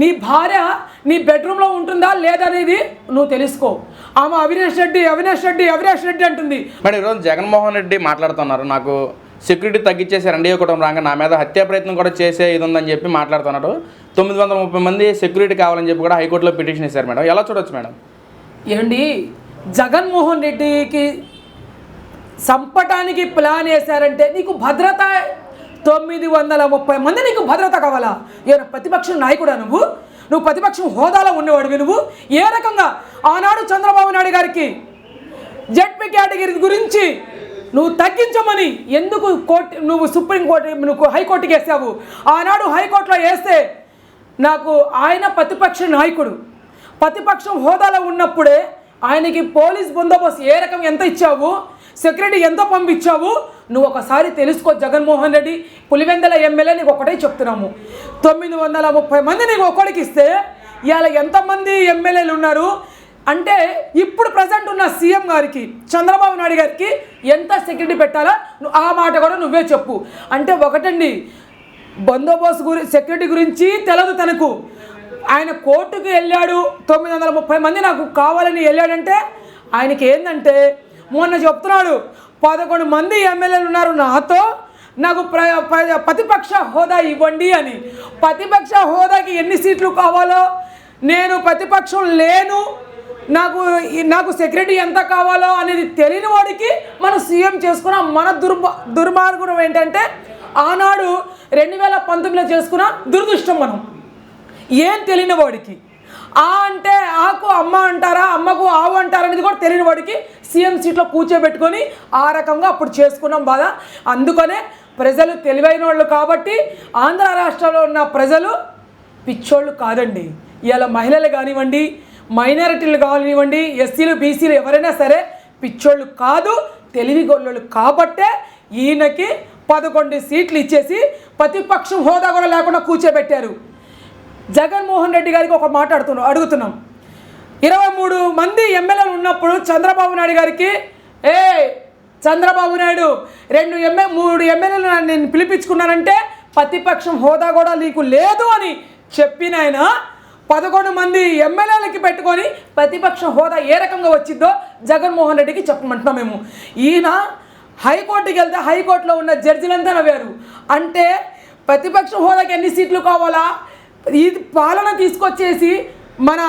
నీ భార్య నీ బెడ్రూమ్లో ఉంటుందా లేదనేది నువ్వు తెలుసుకో. ఆమె అవినాష్ రెడ్డి అవినాష్ రెడ్డి అవినాష్ రెడ్డి అంటుంది. మరి ఈరోజు జగన్మోహన్ రెడ్డి మాట్లాడుతున్నారు. నాకు సెక్యూరిటీ తగ్గించేసారు ఎన్డీఏ కుటుంబం రాగా నా మీద హత్యా ప్రయత్నం కూడా చేసే ఇది ఉందని చెప్పి మాట్లాడుతున్నారు తొమ్మిది వందల ముప్పై మంది సెక్యూరిటీ కావాలని చెప్పి కూడా హైకోర్టులో పిటిషన్ ఇచ్చారు మేడం. ఎలా చూడొచ్చు మేడం? ఏమండి జగన్మోహన్ రెడ్డికి చంపటానికి ప్లాన్ వేశారంటే నీకు భద్రత తొమ్మిది వందల ముప్పై మంది నీకు భద్రత కావాలా? ఏమైనా ప్రతిపక్ష నాయకుడా నువ్వు? నువ్వు ప్రతిపక్షం హోదాలో ఉండేవాడు నువ్వు? ఏ రకంగా? ఆనాడు చంద్రబాబు నాయుడు గారికి జెడ్పీ కేటగిరీ గురించి నువ్వు తగ్గించమని ఎందుకు కోర్టు నువ్వు సుప్రీంకోర్టు నువ్వు హైకోర్టుకి వేసావు? ఆనాడు హైకోర్టులో వేస్తే నాకు ఆయన ప్రతిపక్ష నాయకుడు. ప్రతిపక్షం హోదాలో ఉన్నప్పుడే ఆయనకి పోలీస్ బందోబస్తు ఏ రకం ఎంత ఇచ్చావు? సెక్యూరిటీ ఎంత పంపించావు? నువ్వు ఒకసారి తెలుసుకో జగన్మోహన్ రెడ్డి పులివెందల ఎమ్మెల్యే నీకు ఒకటే చెప్తున్నాము. తొమ్మిది వందల ముప్పై మంది నీకు ఒకటికి ఇస్తే ఇవాళ ఎంతమంది ఎమ్మెల్యేలు ఉన్నారు? అంటే ఇప్పుడు ప్రజెంట్ ఉన్న సీఎం గారికి చంద్రబాబు నాయుడు గారికి ఎంత సెక్యూరిటీ పెట్టాలా? నువ్వు ఆ మాట కూడా నువ్వే చెప్పు. అంటే ఒకటండి బందోబస్తు గురి సెక్యూరిటీ గురించి తెలదు తనకు. ఆయన కోర్టుకు వెళ్ళాడు తొమ్మిది వందల ముప్పై మంది నాకు కావాలని వెళ్ళాడంటే ఆయనకి ఏంటంటే మొన్న చెప్తున్నాడు పదకొండు మంది ఎమ్మెల్యేలు ఉన్నారు నాతో నాకు ప్ర ప్రతిపక్ష హోదా ఇవ్వండి అని. ప్రతిపక్ష హోదాకి ఎన్ని సీట్లు కావాలో నేను ప్రతిపక్షం లేను నాకు నాకు సెక్యూరిటీ ఎంత కావాలో అనేది తెలియని వాడికి మనం సీఎం చేసుకున్న మన దుర్మ దుర్మార్గుడు ఏంటంటే ఆనాడు రెండు వేల పంతొమ్మిదిలో చేసుకున్న దురదృష్టం మనం. ఏం తెలియని వాడికి. ఆ అంటే ఆకు అమ్మ అంటారా అమ్మకు ఆవు అంటారా అనేది కూడా తెలియని వాడికి సీఎం సీట్లో కూర్చోబెట్టుకొని ఆ రకంగా అప్పుడు చేసుకున్నాం బాధ. అందుకనే ప్రజలు తెలివైన వాళ్ళు కాబట్టి ఆంధ్ర రాష్ట్రంలో ఉన్న ప్రజలు పిచ్చోళ్ళు కాదండి. ఇలా మహిళలు కానివ్వండి మైనారిటీలు కానివ్వండి ఎస్సీలు బీసీలు ఎవరైనా సరే పిచ్చోళ్ళు కాదు తెలివి గొల్లోళ్ళు కాబట్టే ఈయనకి పదకొండు సీట్లు ఇచ్చేసి ప్రతిపక్షం హోదా కూడా లేకుండా కూర్చోబెట్టారు. జగన్మోహన్ రెడ్డి గారికి ఒక మాట్లాడుతున్నాం అడుగుతున్నాం ఇరవై మూడు మంది ఎమ్మెల్యేలు ఉన్నప్పుడు చంద్రబాబు నాయుడు గారికి ఏ చంద్రబాబు నాయుడు రెండు ఎమ్మె మూడు ఎమ్మెల్యేలు నేను పిలిపించుకున్నానంటే ప్రతిపక్షం హోదా కూడా నీకు లేదు అని చెప్పిన ఆయన పదకొండు మంది ఎమ్మెల్యేలకి పెట్టుకొని ప్రతిపక్ష హోదా ఏ రకంగా వచ్చిందో జగన్మోహన్ రెడ్డికి చెప్పమంటున్నాం మేము. ఈయన హైకోర్టుకి వెళ్తే హైకోర్టులో ఉన్న జడ్జిలంతా నవ్వారు అంటే ప్రతిపక్ష హోదాకి ఎన్ని సీట్లు కావాలా? ఇది పాలన తీసుకొచ్చేసి మన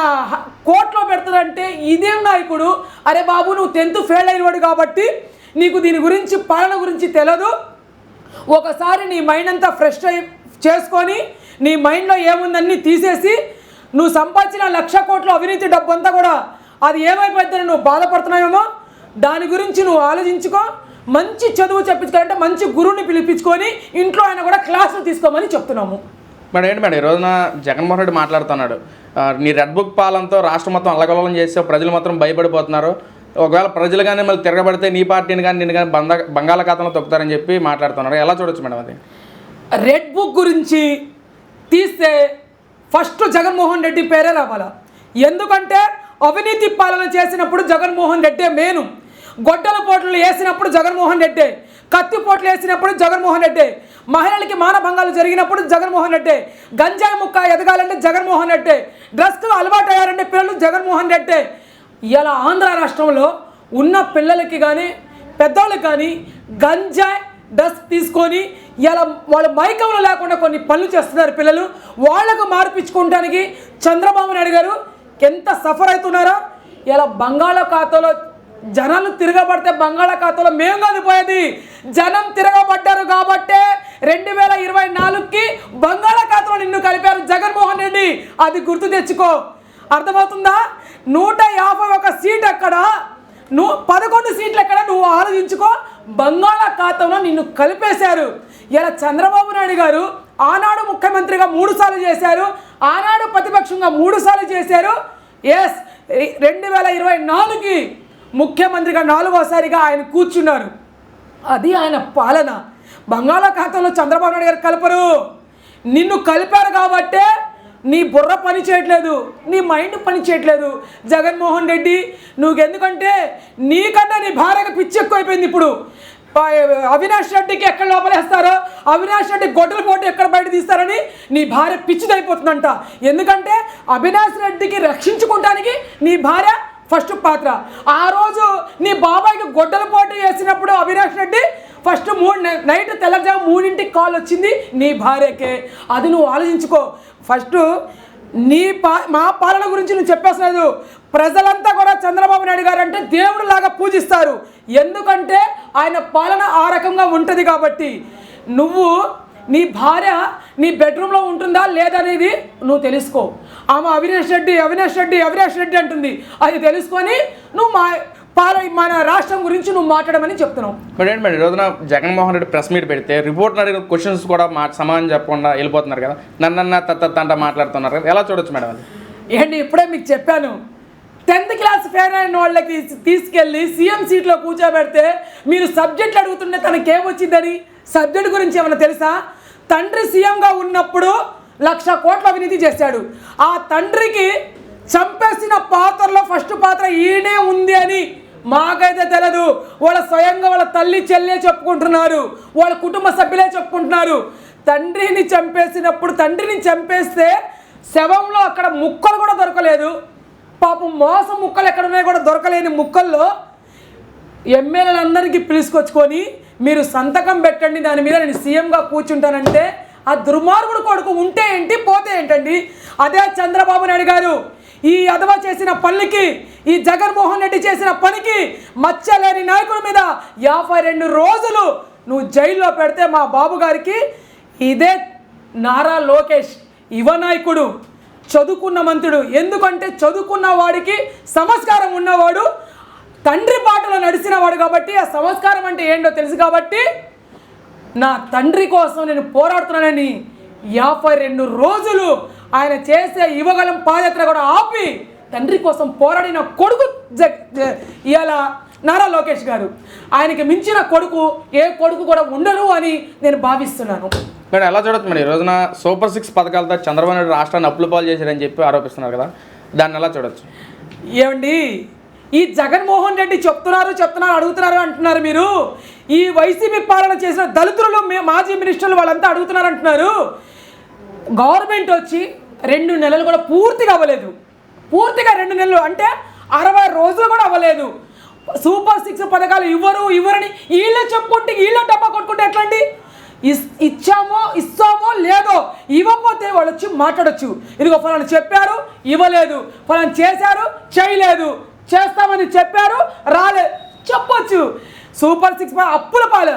కోర్టులో పెడతాడంటే ఇదేం నాయకుడు? అరే బాబు నువ్వు టెన్త్ ఫెయిల్ అయినవాడు కాబట్టి నీకు దీని గురించి పాలన గురించి తెలియదు ఒకసారి నీ మైండ్ అంతా ఫ్రెష్ అయి చేసుకొని నీ మైండ్లో ఏముందన్నీ తీసేసి నువ్వు సంపాదించిన లక్ష కోట్ల అవినీతి డబ్బు అంతా కూడా అది ఏమైపోతుందని నువ్వు బాధపడుతున్నావేమో దాని గురించి నువ్వు ఆలోచించుకో. మంచి చదువు చెప్పించుకోవాలంటే మంచి గురువుని పిలిపించుకొని ఇంట్లో ఆయన కూడా క్లాసులు తీసుకోమని చెప్తున్నాము. మేడం ఏంటి మేడం ఈ రోజున జగన్మోహన్ రెడ్డి మాట్లాడుతున్నాడు. నీ రెడ్ బుక్ పాలనతో రాష్ట్రం మొత్తం అల్లకల్లోలం చేసే ప్రజలు మాత్రం భయపడిపోతున్నారు. ఒకవేళ ప్రజలు కానీ మళ్ళీ తిరగబడితే నీ పార్టీని కానీ నిన్ను కానీ బంద బంగాళాఖాతంలో తొక్కుతారని చెప్పి మాట్లాడుతున్నారు. ఎలా చూడొచ్చు మేడం అది? రెడ్ బుక్ గురించి తీస్తే ఫస్ట్ జగన్మోహన్ రెడ్డి పేరే రావాలా? ఎందుకంటే అవినీతి పాలన చేసినప్పుడు జగన్మోహన్ రెడ్డే మేను గొడ్డల పోట్లు వేసినప్పుడు జగన్మోహన్ రెడ్డే. కత్తి పోట్లు వేసినప్పుడు జగన్మోహన్ రెడ్డే మహిళలకి మానభంగాలు జరిగినప్పుడు జగన్మోహన్ రెడ్డే గంజాయి ముక్క ఎదగాలంటే జగన్మోహన్ రెడ్డే డ్రస్కు అలవాటు అయ్యారంటే పిల్లలు జగన్మోహన్ రెడ్డే. ఇలా ఆంధ్ర రాష్ట్రంలో ఉన్న పిల్లలకి కానీ పెద్దవాళ్ళకి కానీ గంజాయి డస్ట్ తీసుకొని ఇలా వాళ్ళ మైకంలో లేకుండా కొన్ని పనులు చేస్తున్నారు పిల్లలు. వాళ్ళకు మార్పించుకోవడానికి చంద్రబాబు నాయుడు గారు ఎంత సఫర్ అవుతున్నారో ఇలా బంగాళాఖాతంలో జనాలు తిరగబడితే బంగాళాఖాతంలో మేము కాదు పోయేది జనం తిరగబడ్డారు కాబట్టే రెండు వేల ఇరవై నాలుగుకి బంగాళాఖాతంలో నిన్ను కలిపారు జగన్మోహన్ రెడ్డి. అది గుర్తు తెచ్చుకో. అర్థమవుతుందా? నూట యాభై ఒక సీట్ అక్కడ. నువ్వు పదకొండు సీట్లు ఎక్కడ? నువ్వు ఆలోచించుకో. బంగాళాఖాతంలో నిన్ను కలిపేశారు. ఇలా చంద్రబాబు నాయుడు గారు ఆనాడు ముఖ్యమంత్రిగా మూడుసార్లు చేశారు. ఆనాడు ప్రతిపక్షంగా మూడు సార్లు చేశారు. ఎస్ రెండు వేల ఇరవై నాలుగుకి ముఖ్యమంత్రిగా నాలుగోసారిగా ఆయన కూర్చున్నారు. అది ఆయన పాలన. బంగాళాఖాతంలో చంద్రబాబు నాయుడు గారు కలపరు. నిన్ను కలిపారు కాబట్టే నీ బుర్ర పని చేయట్లేదు. నీ మైండ్ పని చేయట్లేదు. జగన్మోహన్ రెడ్డి నువ్వు ఎందుకంటే నీకన్నా నీ భార్యకు పిచ్చి ఎక్కువైపోయింది ఇప్పుడు. అవినాష్ రెడ్డికి ఎక్కడ లోపలేస్తారో అవినాష్ రెడ్డి గొడ్డల పోటీ ఎక్కడ బయట తీస్తారని నీ భార్య పిచ్చిదైపోతుందంట. ఎందుకంటే అవినాష్ రెడ్డికి రక్షించుకోవడానికి నీ భార్య ఫస్ట్ పాత్ర. ఆ రోజు నీ బాబాయ్కి గొడ్డల పోటీ వేసినప్పుడు అవినాష్ రెడ్డి ఫస్ట్ మూడు నైట్ తెల్లజాము మూడింటికి కాల్ వచ్చింది నీ భార్యకే. అది నువ్వు ఆలోచించుకో. ఫస్ట్ నీ పా మా పాలన గురించి నువ్వు చెప్పేసలేదు. ప్రజలంతా కూడా చంద్రబాబు నాయుడు గారు అంటే దేవుడు లాగా పూజిస్తారు. ఎందుకంటే ఆయన పాలన ఆ రకంగా ఉంటుంది కాబట్టి. నువ్వు నీ భార్య నీ బెడ్రూమ్లో ఉంటుందా లేదనేది నువ్వు తెలుసుకో. ఆమె అవినాష్ రెడ్డి అవినాష్ రెడ్డి అవినాష్ రెడ్డి అంటుంది. అది తెలుసుకొని నువ్వు మా పాల మన రాష్ట్రం గురించి నువ్వు మాట్లాడమని చెప్తున్నావు. మరి ఏంటి మేడం ఈ రోజున జగన్మోహన్ రెడ్డి ప్రెస్ మీట్ పెడితే రిపోర్ట్ అడిగిన క్వశ్చన్స్ కూడా మా సమాధానం చెప్పకుండా వెళ్ళిపోతున్నారు కదా. నన్నన్న తత్త అంట మాట్లాడుతున్నారు కదా. ఎలా చూడొచ్చు మేడం ఏంటి ఇప్పుడే మీకు చెప్పాను. టెన్త్ క్లాస్ ఫెయిర్ అయిన వాళ్ళకి తీస్- తీసుకెళ్ళి సీఎం సీట్లో కూర్చోబెడితే మీరు సబ్జెక్టులు అడుగుతుంటే తనకి ఏమొచ్చిందని సబ్జెక్ట్ గురించి ఏమైనా తెలుసా? తండ్రి సీఎంగా ఉన్నప్పుడు లక్ష కోట్ల అవినీతి చేశాడు. ఆ తండ్రికి చంపేసిన పాత్రలో ఫస్ట్ పాత్ర ఈయనే ఉంది అని మాకైతే తెలియదు వాళ్ళ స్వయంగా వాళ్ళ తల్లి చెల్లె చెప్పుకుంటున్నారు. వాళ్ళ కుటుంబ సభ్యులే చెప్పుకుంటున్నారు. తండ్రిని చంపేసినప్పుడు తండ్రిని చంపేస్తే శవంలో అక్కడ ముక్కలు కూడా దొరకలేదు. పాపం మోసం ముక్కలు ఎక్కడ ఉన్నాయో కూడా దొరకలేని ముక్కల్లో ఎమ్మెల్యేలందరికీ పిలుచుకొచ్చుకొని మీరు సంతకం పెట్టండి దాని మీద నేను సీఎంగా కూర్చుంటానంటే ఆ దుర్మార్గుడు కొడుకు ఉంటే ఏంటి పోతే ఏంటండి? అదే చంద్రబాబు నాయుడు గారు ఈ అదవ చేసిన పనికి ఈ జగన్మోహన్ రెడ్డి చేసిన పనికి మచ్చలేని నాయకుడి మీద యాభై రెండు రోజులు నువ్వు జైల్లో పెడితే మా బాబు గారికి ఇదే నారా లోకేష్ యువ నాయకుడు చదువుకున్న మంత్రుడు. ఎందుకంటే చదువుకున్న వాడికి సంస్కారం ఉన్నవాడు తండ్రి బాటలో నడిచిన వాడు కాబట్టి ఆ సంస్కారం అంటే ఏంటో తెలుసు కాబట్టి నా తండ్రి కోసం నేను పోరాడుతున్నానని యాభై రెండు రోజులు ఆయన చేసే యువగలం పాదయాత్ర కూడా ఆపి తండ్రి కోసం పోరాడిన కొడుకు ఇవాళ నారా లోకేష్ గారు. ఆయనకి మించిన కొడుకు ఏ కొడుకు కూడా ఉండరు అని నేను భావిస్తున్నాను. మేడం ఎలా చూడొచ్చు మేడం? ఈ రోజున సూపర్ సిక్స్ పథకాలతో చంద్రబాబు నాయుడు రాష్ట్రాన్ని అప్పులు పాలు చేశారని చెప్పి ఆరోపిస్తున్నారు కదా. దాన్ని ఎలా చూడొచ్చు? ఏమండి ఈ జగన్మోహన్ రెడ్డి చెప్తున్నారు చెప్తున్నారు అడుగుతున్నారు అంటున్నారు మీరు. ఈ వైసీపీ పాలన చేసిన దళితులు మాజీ మినిస్టర్లు వాళ్ళంతా అడుగుతున్నారంటున్నారు. గవర్నమెంట్ వచ్చి రెండు నెలలు కూడా పూర్తిగా అవ్వలేదు. పూర్తిగా రెండు నెలలు అంటే అరవై రోజులు కూడా అవ్వలేదు. సూపర్ సిక్స్ పథకాలు ఇవ్వరు ఇవ్వరని వీళ్ళే చెప్పుకుంటే వీళ్ళే డబ్బా కొట్టుకుంటే ఎట్లండి? ఇస్ ఇచ్చామో ఇస్తామో లేదో ఇవ్వకపోతే వాళ్ళు వచ్చి మాట్లాడొచ్చు. ఇదిగో ఫలానా చెప్పారు ఇవ్వలేదు. ఫలానా చేశారు చేయలేదు. చేస్తామని చెప్పారు రాలేదు చెప్పొచ్చు. సూపర్ సిక్స్ ప- అప్పుల పాలు.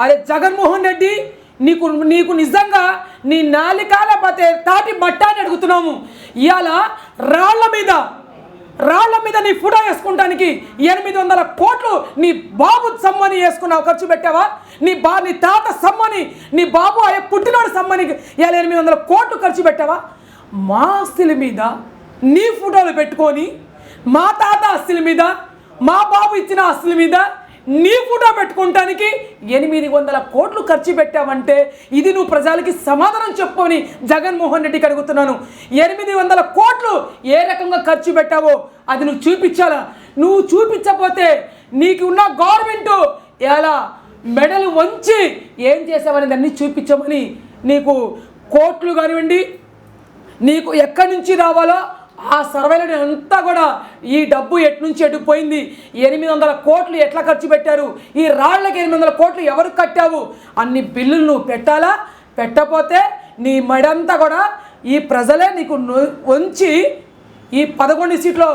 అరే జగన్మోహన్ రెడ్డి నీకు నీకు నిజంగా నీ నాలికాల పోతే తాటి బట్ట అని అడుగుతున్నాము. ఇవాళ రాళ్ళ మీద రాళ్ళ మీద నీ ఫోటో వేసుకుంటానికి ఎనిమిది వందల కోట్లు నీ బాబు సమ్మని వేసుకున్నావు. ఖర్చు పెట్టావా? నీ బా నీ తాత సమ్మని నీ బాబు అయ్యే పుట్టినోడు సమ్మని ఇవాళ ఎనిమిది వందల కోట్లు ఖర్చు పెట్టావా? మా ఆస్తుల మీద నీ ఫోటోలు పెట్టుకొని మా తాత ఆస్తుల మీద మా బాబు ఇచ్చిన ఆస్తుల మీద నీ ఫోటో పెట్టుకోవటానికి ఎనిమిది వందల కోట్లు ఖర్చు పెట్టావంటే ఇది నువ్వు ప్రజలకి సమాధానం చెప్పుకొని జగన్మోహన్ రెడ్డికి అడుగుతున్నాను ఎనిమిది వందల కోట్లు ఏ రకంగా ఖర్చు పెట్టావో అది నువ్వు చూపించాలా? నువ్వు చూపించకపోతే నీకు ఉన్న గవర్నమెంట్ ఎలా మెడలు వంచి ఏం చేసావని దాన్ని చూపించమని నీకు కోట్లు కానివ్వండి నీకు ఎక్కడి నుంచి రావాలో ఆ సర్వేలో అంతా కూడా ఈ డబ్బు ఎటు నుంచి ఎటు పోయింది? ఎనిమిది వందల కోట్లు ఎట్లా ఖర్చు పెట్టారు? ఈ రాళ్ళకి ఎనిమిది వందల కోట్లు ఎవరు కట్టావు? అన్ని బిల్లులు నువ్వు పెట్టాలా? పెట్టకపోతే నీ మడంతా కూడా ఈ ప్రజలే నీకు ఉంచి ఈ పదకొండు సీట్లో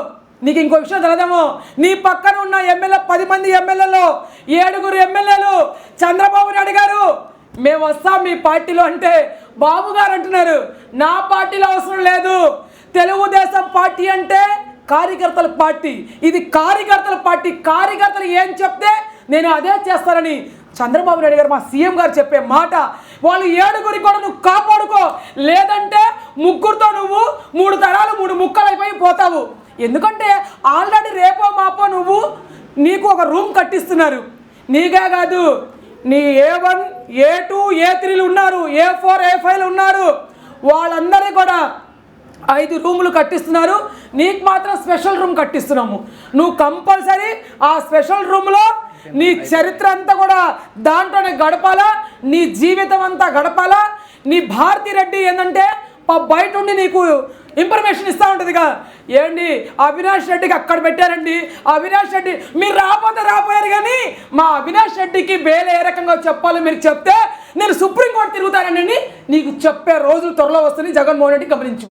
నీకు ఇంకో విషయం తెలదేమో? నీ పక్కన ఉన్న ఎమ్మెల్యే పది మంది ఎమ్మెల్యేలు ఏడుగురు ఎమ్మెల్యేలు చంద్రబాబు నాయుడు గారు మేము వస్తాం మీ పార్టీలో అంటే బాబు గారు అంటున్నారు. నా పార్టీలో అవసరం లేదు. తెలుగుదేశం పార్టీ అంటే కార్యకర్తల పార్టీ. ఇది కార్యకర్తల పార్టీ. కార్యకర్తలు ఏం చెప్తే నేను అదే చేస్తానని చంద్రబాబు నాయుడు గారు మా సీఎం గారు చెప్పే మాట. వాళ్ళు ఏడుగురి కూడా నువ్వు కాపాడుకో. లేదంటే ముగ్గురుతో నువ్వు మూడు తరాలు మూడు ముక్కలు అయిపోయి పోతావు. ఎందుకంటే ఆల్రెడీ రేపో మాపో నువ్వు నీకు ఒక రూమ్ కట్టిస్తున్నారు. నీకే కాదు నీ ఏ వన్ ఏ టూ ఏ త్రీలు ఉన్నారు ఏ ఫోర్ ఏ ఫైవ్ ఉన్నారు. వాళ్ళందరూ కూడా ఐదు రూములు కట్టిస్తున్నారు. నీకు మాత్రం స్పెషల్ రూమ్ కట్టిస్తున్నాము. నువ్వు కంపల్సరీ ఆ స్పెషల్ రూమ్లో నీ చరిత్ర అంతా కూడా దాంట్లోనే గడపాలా? నీ జీవితం అంతా గడపాలా? నీ భారతి రెడ్డి ఏంటంటే బయట ఉండి నీకు ఇన్ఫర్మేషన్ ఇస్తూ ఉంటుందిగా. ఏంటి? అవినాష్ రెడ్డికి అక్కడ పెట్టారండి. అవినాష్ రెడ్డి మీరు రాకపోతే రాపోయారు కానీ మా అవినాష్ రెడ్డికి బేలు ఏ రకంగా చెప్పాలో మీరు చెప్తే నేను సుప్రీంకోర్టు తిరుగుతానండి నీకు చెప్పే రోజులు త్వరలో వస్తుంది జగన్మోహన్ రెడ్డి గమనించు.